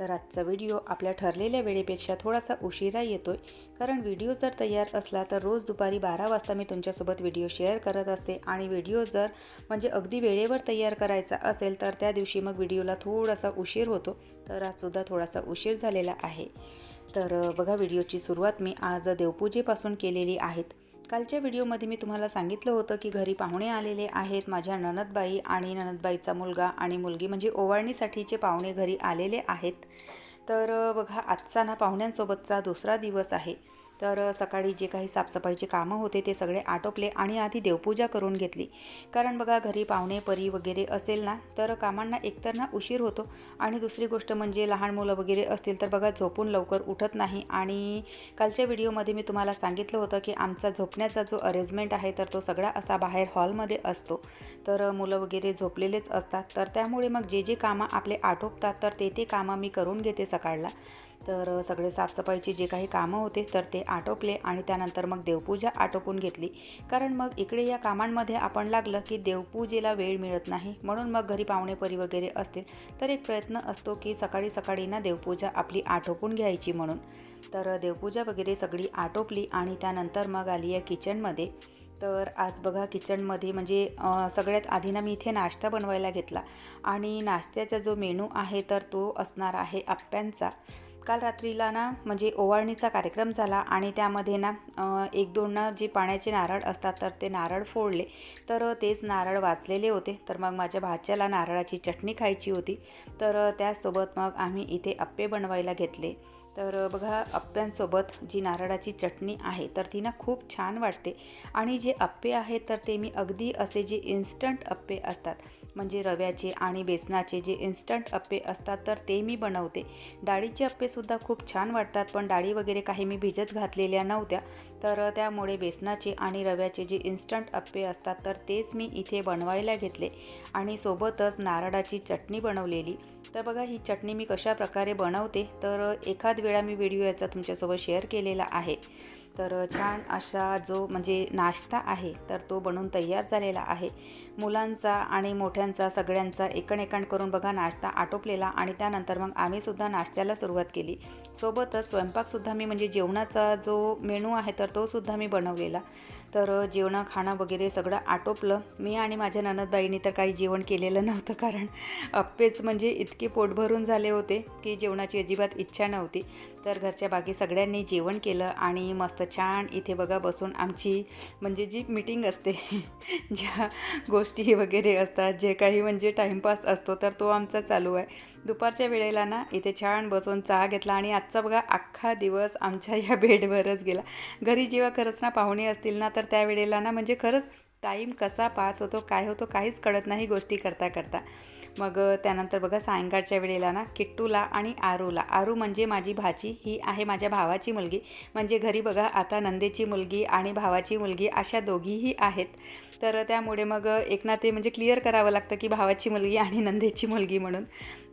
तर आजचा व्हिडिओ आपल्या ठरलेल्या वेळेपेक्षा थोडासा उशिरा येतोय. कारण व्हिडिओ जर तयार असला तर रोज दुपारी बारा वाजता मी तुमच्यासोबत व्हिडिओ शेअर करत असते. आणि व्हिडिओ जर म्हणजे अगदी वेळेवर तयार करायचा असेल तर त्या दिवशी मग व्हिडिओला थोडासा उशीर होतो. तर आजसुद्धा थोडासा उशीर झालेला आहे. तर बघा व्हिडिओची सुरुवात मी आज देवपूजेपासून केलेली आहेत कालच्या व्हिडिओमध्ये मी तुम्हाला सांगितलं होतं की घरी पाहुणे आलेले आहेत माझ्या ननदबाई आणि ननदबाईचा मुलगा आणि मुलगी म्हणजे ओवाळणीसाठीचे पाहुणे घरी आलेले आहेत. तर बघा आजचा ना पाहुण्यांसोबतचा दुसरा दिवस आहे. तर सकाळी जे काही साफसफाईचे कामं होते ते सगळे आटोपले आणि आधी देवपूजा करून घेतली. कारण बघा घरी पाहुणे परी वगैरे असेल ना तर कामांना एकतर ना उशीर होतो. आणि दुसरी गोष्ट म्हणजे लहान मुलं वगैरे असतील तर बघा झोपून लवकर उठत नाही. आणि कालच्या व्हिडिओमध्ये मी तुम्हाला सांगितलं होतं की आमचा झोपण्याचा जो अरेंजमेंट आहे तर तो सगळा असा बाहेर हॉलमध्ये असतो. तर मुलं वगैरे झोपलेलेच असतात. तर त्यामुळे मग जे जे कामं आपले आटोपतात तर ते ते कामं मी करून घेते सकाळला. तर सगळे साफसफाईचे जे काही कामं होते तर ते आटोपले आणि त्यानंतर मग देवपूजा आटोपून घेतली. कारण मग इकडे या कामांमध्ये आपण लागलं की देवपूजेला वेळ मिळत नाही. म्हणून मग घरी पाहुणेपरी वगैरे असतील तर एक प्रयत्न असतो की सकाळी सकाळी ना देवपूजा आपली आटोपून घ्यायची म्हणून. तर देवपूजा वगैरे सगळी आटोपली आणि त्यानंतर मग आली या किचनमध्ये. तर आज बघा किचनमध्ये म्हणजे सगळ्यात आधी ना मी इथे नाश्ता बनवायला घेतला. आणि नाश्त्याचा जो मेनू आहे तर तो असणार आहे आप्प्यांचा. काल रात्रीला ना म्हणजे ओवाळणीचा कार्यक्रम झाला आणि त्यामध्ये ना एक दोन ना जे पाण्याचे नारळ असतात तर ते नारळ फोडले. तर तेच नारळ वाचलेले होते. तर मग माझ्या भाच्याला नारळाची चटणी खायची होती. तर त्यासोबत मग आम्ही इथे अप्पे बनवायला घेतले. तर बघा अप्प्यांसोबत जी नारळाची चटणी आहे तर ती ना खूप छान वाटते. आणि जे अप्पे आहेत तर ते मी अगदी असे जे इन्स्टंट अप्पे असतात म्हणजे रव्याचे आणि बेसनाचे जे इन्स्टंट अप्पे असतात तर ते मी बनवते. डाळीचे अप्पेसुद्धा खूप छान वाटतात पण डाळी वगैरे काही मी भिजत घातलेल्या नव्हत्या. तर त्यामुळे बेसनाचे आणि रव्याचे जे इन्स्टंट अप्पे असतात तर तेच मी इथे बनवायला घेतले. आणि सोबतच नारळाची चटणी बनवलेली. तर बघा ही चटणी मी कशा प्रकारे बनवते तर एखाद वेळा मी व्हिडिओ याचा तुमच्यासोबत शेअर केलेला आहे. तर छान असा जो म्हणजे नाश्ता आहे तर तो बनवून तयार झालेला आहे. मुलांचा आणि मोठ्यांचा सगळ्यांचा एकण करून बघा नाश्ता आटोपलेला आणि त्यानंतर मग आम्हीसुद्धा नाश्त्याला सुरुवात केली. सोबतच स्वयंपाकसुद्धा मी म्हणजे जेवणाचा जो मेनू आहे तर तोसुद्धा मी बनवलेला. तर जेवणं खाणं वगैरे सगळं आटोपलं. मी आणि माझ्या ननदबाईंनी तर काही जेवण केलेलं नव्हतं कारण अप्पेच म्हणजे इतके पोट भरून झाले होते की जेवणाची अजिबात इच्छा नव्हती. तर घरच्या बाकी सगळ्यांनी जेवण केलं आणि मस्त छान इथे बघा बसून आमची म्हणजे जी मीटिंग असते ज्या गोष्टी वगैरे असतात जे काही म्हणजे टाईमपास असतो तर तो आमचा चालू आहे. दुपारच्या वेळेला ना इथे छान बसून चहा घेतला आणि आजचा बघा अख्खा दिवस आमच्या या बेडवरच गेला. घरी जेव्हा खरंच ना पाहुणे असतील ना तर त्यावेळेला ना म्हणजे खरंच टाईम कसा पास होतो काय होतो काहीच कळत नाही गोष्टी करता करता. मग त्यानंतर बघा सायंकाळच्या वेळेला ना किट्टूला आणि आरूला. आरू म्हणजे माझी भाची ही आहे माझ्या भावाची मुलगी. म्हणजे घरी बघा आता नंदेची मुलगी आणि भावाची मुलगी अशा दोघीही आहेत. तर त्यामुळे मग एक ना ते म्हणजे क्लिअर करावं लागतं की भावाची मुलगी आणि नंदेची मुलगी म्हणून.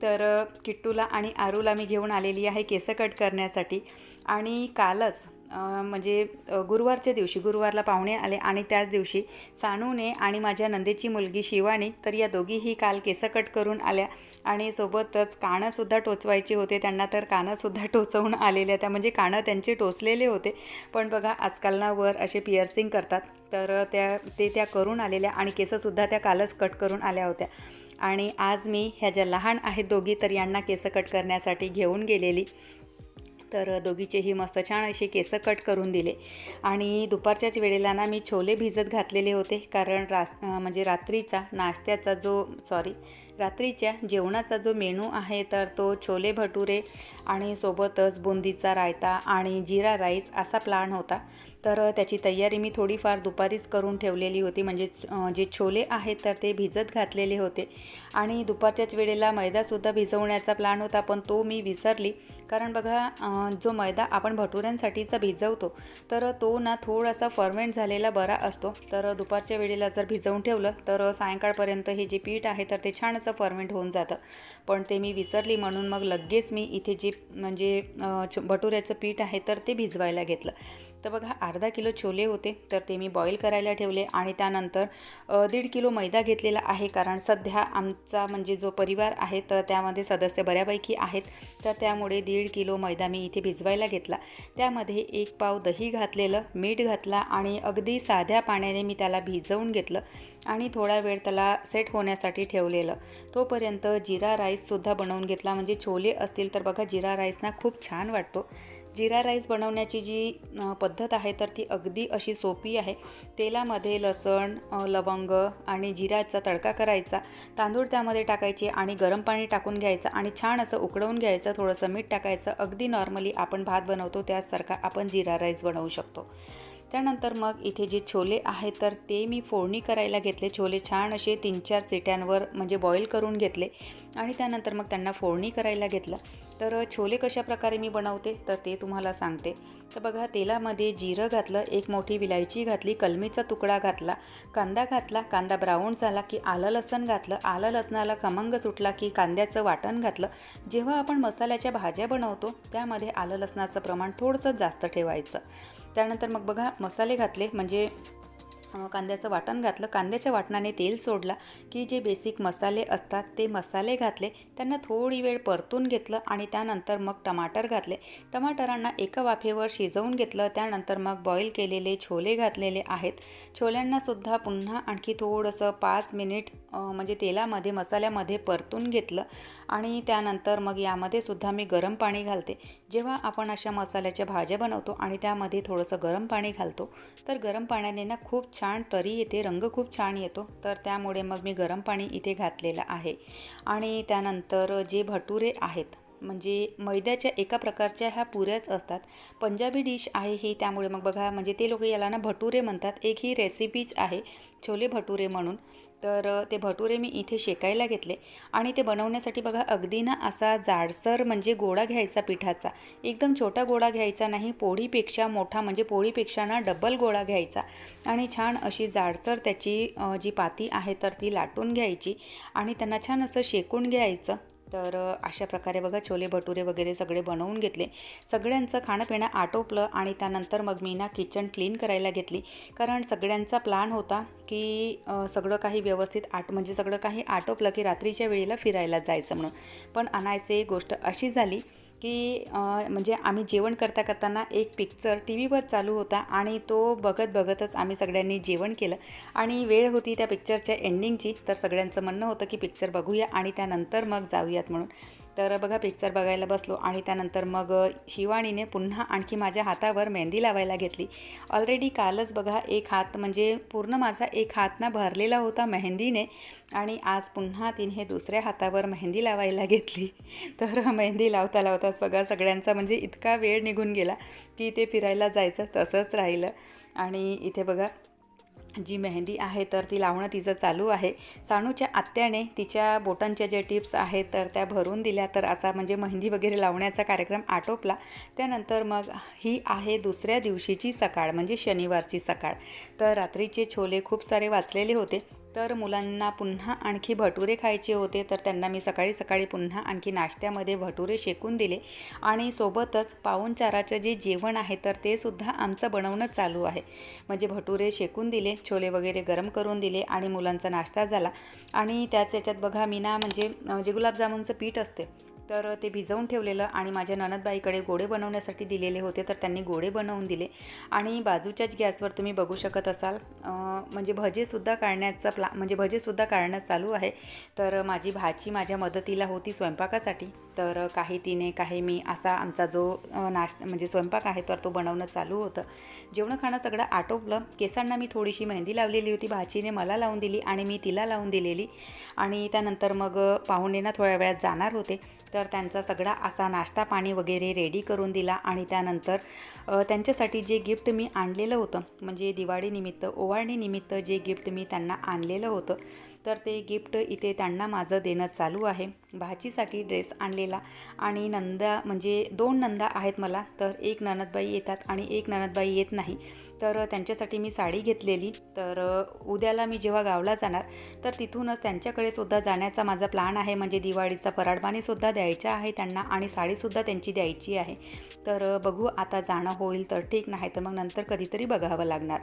तर किट्टूला आणि आरूला मी घेऊन आलेली आहे केस कट करण्यासाठी. आणि कालच म्हणजे गुरुवारच्या दिवशी गुरुवारला पाहुणे आले आणि त्याच दिवशी सानूने आणि माझ्या नंदेची मुलगी शिवानी तर या दोघीही काल केस कट करून आल्या आणि सोबतच कानंसुद्धा टोचवायचे होते. त्यांना तर कानंसुद्धा टोचवून आलेल्या त्या म्हणजे कानं त्यांचे टोचलेले होते. पण बघा आजकाल ना वर असे पिअर्सिंग करतात. तर त्या ते त्या करून आलेल्या आणि केसंसुद्धा त्या कालच कट करून आल्या होत्या. आणि आज मी ह्या ज्या लहान आहेत दोघी तर यांना केस कट करण्यासाठी घेऊन गेलेली. तर दोघीचेही मस्त छान असे केस कट करून दिले. आणि दुपारच्याच वेळेला ना मी छोले भिजत घातलेले होते. कारण रास म्हणजे रात्रीचा नाश्त्याचा जो सॉरी रात्रीच्या जेवणाचा जो मेनू आहे तर तो छोले भटुरे आणि सोबतच बुंदीचा रायता आणि जिरा राईस असा प्लॅन होता. तर त्याची तयारी मी थोडीफार दुपारीच करून ठेवलेली होती. म्हणजे जे छोले आहेत तर ते भिजत घातलेले होते. आणि दुपारच्याच वेळेला मैदासुद्धा भिजवण्याचा प्लॅन होता पण तो मी विसरली. कारण बघा जो मैदा आपण भटुऱ्यांसाठीचा भिजवतो तर तो ना थोडासा फर्मेंट झालेला बरा असतो. तर दुपारच्या वेळेला जर भिजवून ठेवलं तर सायंकाळपर्यंत हे जे पीठ आहे तर ते छान असं फर्मेंट होऊन जातं. पण ते मी विसरली म्हणून मग लगेच मी इथे जे म्हणजे भटुऱ्याचं पीठ आहे तर ते भिजवायला घेतलं. तर बघा अर्धा किलो छोले होते तर ते मी बॉईल करायला ठेवले आणि त्यानंतर दीड किलो मैदा घेतलेला आहे कारण सध्या आमचा म्हणजे जो परिवार आहे तर त्यामध्ये सदस्य बऱ्यापैकी आहेत. तर त्यामुळे दीड किलो मैदा मी इथे भिजवायला घेतला. त्यामध्ये एक पाव दही घातलेलं मीठ घातला आणि अगदी साध्या पाण्याने मी त्याला भिजवून घेतलं आणि थोडा वेळ त्याला सेट होण्यासाठी ठेवलेलं. तोपर्यंत जिरा राईससुद्धा बनवून घेतला. म्हणजे छोले असतील तर बघा जिरा राईसना खूप छान वाटतो. जिरा राईस बनवण्याची जी पद्धत आहे तर ती अगदी अशी सोपी आहे. तेलामध्ये लसण लवंग आणि जिऱ्याचा तडका करायचा. तांदूळ त्यामध्ये टाकायचे आणि गरम पाणी टाकून घ्यायचं आणि छान असं उकडवून घ्यायचं. थोडंसं मीठ टाकायचं. अगदी नॉर्मली आपण भात बनवतो त्यासारखा आपण जिरा राईस बनवू शकतो. त्यानंतर मग इथे जे छोले आहेत तर ते मी फोडणी करायला घेतले. छोले छान असे तीन चार सिट्यांवर म्हणजे बॉईल करून घेतले. आणि त्यानंतर मग त्यांना फोडणी करायला घेतलं. तर छोले कशा प्रकारे मी बनवते तर ते तुम्हाला सांगते. तर बघा तेलामध्ये जिरं घातलं एक मोठी विलायची घातली कलमीचा तुकडा घातला कांदा घातला कांदा ब्राऊन झाला की आलं लसण घातलं आलं लसणाला खमंग सुटला की कांद्याचं वाटण घातलं. जेव्हा आपण मसाल्याच्या भाज्या बनवतो त्यामध्ये आलं लसणाचं प्रमाण थोडंसं जास्त ठेवायचं. त्यानंतर मग बघा मसाले घातले म्हणजे कांद्याचं वाटण घातलं. कांद्याच्या वाटणाने तेल सोडला की जे बेसिक मसाले असतात ते मसाले घातले. त्यांना थोडी वेळ परतून घेतलं आणि त्यानंतर मग टमाटर घातले. टमाटरांना एका वाफेवर शिजवून घेतलं. त्यानंतर मग बॉईल केलेले छोले घातलेले आहेत. छोल्यांनासुद्धा पुन्हा आणखी थोडंसं पाच मिनिट म्हणजे तेलामध्ये मसाल्यामध्ये परतून घेतलं. आणि त्यानंतर मग यामध्ये सुद्धा मी गरम पाणी घालते. जेव्हा आपण अशा मसाल्याच्या भाज्या बनवतो आणि त्यामध्ये थोडंसं गरम पाणी घालतो तर गरम पाण्याने ना खूप छान तरी येते रंग खूप छान येतो. तर त्यामुळे मग मी गरम पाणी इथे घातलेलं आहे. आणि त्यानंतर जे भटुरे आहेत म्हणजे मैद्याच्या एका प्रकारच्या ह्या पुऱ्याच असतात. पंजाबी डिश आहे ही त्यामुळे मग बघा म्हणजे ते लोक याला ना भटुरे म्हणतात. एक ही रेसिपीच आहे छोले भटुरे म्हणून. तर ते भटुरे मी इथे शेकायला घेतले. आणि ते बनवण्यासाठी बघा अगदी ना असा जाडसर म्हणजे गोळा घ्यायचा पिठाचा. एकदम छोटा गोळा घ्यायचा नाही पोळीपेक्षा मोठा म्हणजे पोळीपेक्षा ना डबल गोळा घ्यायचा. आणि छान अशी जाडसर त्याची जी पाती आहे तर ती लाटून घ्यायची. आणि त्यांना छान असं शेकून घ्यायचं. तर अशा प्रकारे बघा छोले भटुरे वगैरे सगळे बनवून घेतले. सगळ्यांचं खाणंपिणं आटोपलं आणि त्यानंतर मग मी ना किचन क्लीन करायला घेतली. कारण सगळ्यांचा प्लॅन होता की सगळं काही व्यवस्थित आट म्हणजे सगळं काही आटोपलं की रात्रीच्या वेळेला फिरायला जायचं म्हणून. पण आणायचे गोष्ट अशी झाली की म्हणजे आम्ही जेवण करता करताना एक पिक्चर टी व्हीवर चालू होता आणि तो बघत बघतच आम्ही सगळ्यांनी जेवण केलं. आणि वेळ होती त्या पिक्चरच्या एंडिंगची तर सगळ्यांचं म्हणणं होतं की पिक्चर बघूया आणि त्यानंतर मग जाऊयात म्हणून. तर बघा पिक्चर बघायला बसलो आणि त्यानंतर मग शिवाणीने पुन्हा आणखी माझ्या हातावर मेहंदी लावायला घेतली. ऑलरेडी कालच बघा एक हात म्हणजे पूर्ण माझा एक हात ना भरलेला होता मेहंदीने आणि आज पुन्हा तिने दुसऱ्या हातावर मेहंदी लावायला घेतली. तर मेहंदी लावता लावताच बघा सगळ्यांचा म्हणजे इतका वेळ निघून गेला की ते फिरायला जायचं तसंच राहिलं. आणि इथे बघा जी मेहंदी आहे तर ती लावणं तिचं चालू आहे. सानूच्या आत्याने तिच्या बोटांच्या ज्या टिप्स आहेत तर त्या भरून दिल्या. तर असा म्हणजे मेहंदी वगैरे लावण्याचा कार्यक्रम आटोपला. त्यानंतर मग ही आहे दुसऱ्या दिवशीची सकाळ म्हणजे शनिवारची सकाळ. तर रात्रीचे छोले खूप सारे वाचलेले होते. तर मुलांना पुन्हा आणखी भटुरे खायचे होते तर त्यांना मी सकाळी सकाळी पुन्हा आणखी नाश्त्यामध्ये भटुरे शेकून दिले. आणि सोबतच पाहुणचाराचं जे जेवण आहे तर ते सुद्धा आमचं बनवणं चालू आहे. म्हणजे भटुरे शेकून दिले छोले वगैरे गरम करून दिले आणि मुलांचा नाश्ता झाला. आणि त्याच याच्यात बघा मी ना म्हणजे जे गुलाबजामुनचं पीठ असते तर ते भिजवून ठेवलेलं आणि माझ्या ननदबाईकडे गोडे बनवण्यासाठी दिलेले होते तर त्यांनी गोडे बनवून दिले. आणि बाजूच्याच गॅसवर तुम्ही बघू शकत असाल म्हणजे भजेसुद्धा काढण्याचा प्ला म्हणजे भजेसुद्धा काढणं चालू आहे. तर माझी भाची माझ्या मदतीला होती स्वयंपाकासाठी. तर काही तिने काही मी असा आमचा जो नाश म्हणजे स्वयंपाक आहे तर तो बनवणं चालू होतं. जेवणं खाणं सगळं आटोपलं. केसांना मी थोडीशी मेहंदी लावलेली होती. भाचीने मला लावून दिली आणि मी तिला लावून दिलेली. आणि त्यानंतर मग पाहुणेना थोड्या वेळात जाणार होते. तर तर त्यांचा सगळा असा नाश्ता पाणी वगैरे रेडी करून दिला आणि त्यानंतर त्यांच्यासाठी जे गिफ्ट मी आणलेलं होतं म्हणजे दिवाळीनिमित्त ओवाळणीनिमित्त जे गिफ्ट मी त्यांना आणलेलं होतं तर ते गिफ्ट इथे त्यांना माझं देणं चालू आहे. भाचीसाठी ड्रेस आणलेला आणि नंदा म्हणजे दोन नंदा आहेत मला तर एक ननदबाई येतात आणि एक ननदबाई येत नाही. तर त्यांच्यासाठी मी साडी घेतलेली तर उद्याला मी जेव्हा गावला जाणार तर तिथूनच त्यांच्याकडे सुद्धा जाण्याचा माझा प्लॅन आहे म्हणजे दिवाळीचा पराडपाणीसुद्धा द्यायचा आहे त्यांना आणि साडीसुद्धा त्यांची द्यायची आहे. तर बघू आता जाणं होईल तर ठीक नाही तर मग नंतर कधीतरी बघावं लागणार.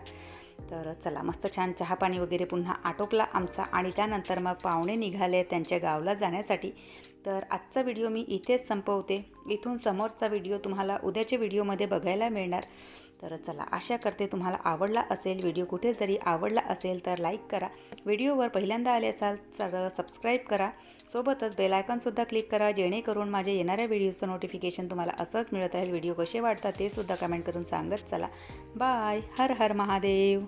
तर चला मस्त छान चहापाणी वगैरे पुन्हा आटोपला आमचा आणि त्यानंतर मग पाहुणे निघाले त्यांच्या गावला जाण्यासाठी. तर आजचा व्हिडिओ मी इथेच संपवते. इथून समोरचा व्हिडिओ तुम्हाला उद्याच्या व्हिडिओमध्ये बघायला मिळणार. तर चला आशा करते तुम्हाला आवडला असेल. व्हिडिओ कुठे जरी आवडला असेल तर लाईक करा. व्हिडिओवर पहिल्यांदा आले असाल तर सबस्क्राईब करा. सोबतच बेलायकॉनसुद्धा क्लिक करा जेणेकरून माझ्या येणाऱ्या व्हिडिओचं नोटिफिकेशन तुम्हाला असंच मिळत राहील. व्हिडिओ कसे वाटतात ते सुद्धा कमेंट करून सांगत चला. बाय हर हर महादेव.